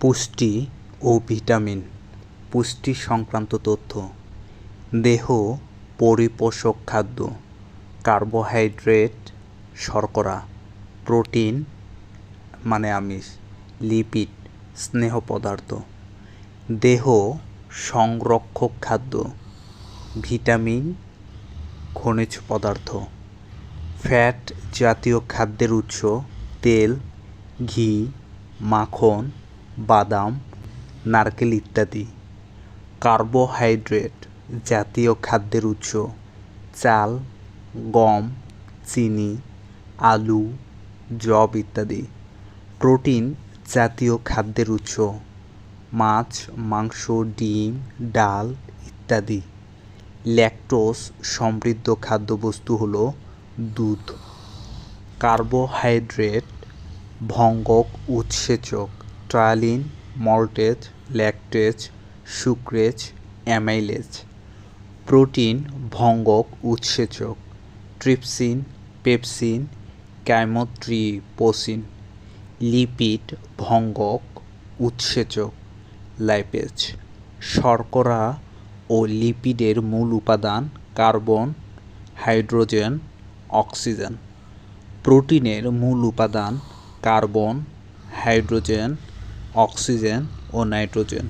পুষ্টি ও ভিটামিন, পুষ্টি সংক্রান্ত তথ্য, দেহ পরিপোষক খাদ্য, কার্বোহাইড্রেট, শর্করা, প্রোটিন মানে আমিষ, লিপিড, স্নেহ পদার্থ, দেহ সংরক্ষক খাদ্য, ভিটামিন, খনিজ পদার্থ, ফ্যাট জাতীয় খাদ্যের উৎস, তেল, ঘি, মাখন বাদাম, নারকেল ইত্যাদি। কার্বোহাইড্রেট জাতীয় খাদ্যের উৎস। চাল, গম, চিনি, আলু, যব ইত্যাদি। প্রোটিন জাতীয় খাদ্যের উৎস। মাছ, মাংস, ডিম, ডাল ইত্যাদি। ল্যাকটোজ সমৃদ্ধ খাদ্যবস্তু হলো দুধ। কার্বোহাইড্রেট ভঙ্গক উৎসেচক। Ptyalin maltase, lactase, sucrase, amylase, protein ভঙ্গক উৎসেচক, ট্রিপসিন, পেপসিন, ক্যামোট্রিপোসিন, লিপিড ভঙ্গক উৎসেচক, লাইপেজ, শর্করা ও লিপিডের মূল উপাদান কার্বন, হাইড্রোজেন, অক্সিজেন। প্রোটিনের মূল উপাদান কার্বন, হাইড্রোজেন অক্সিজেন ও নাইট্রোজেন।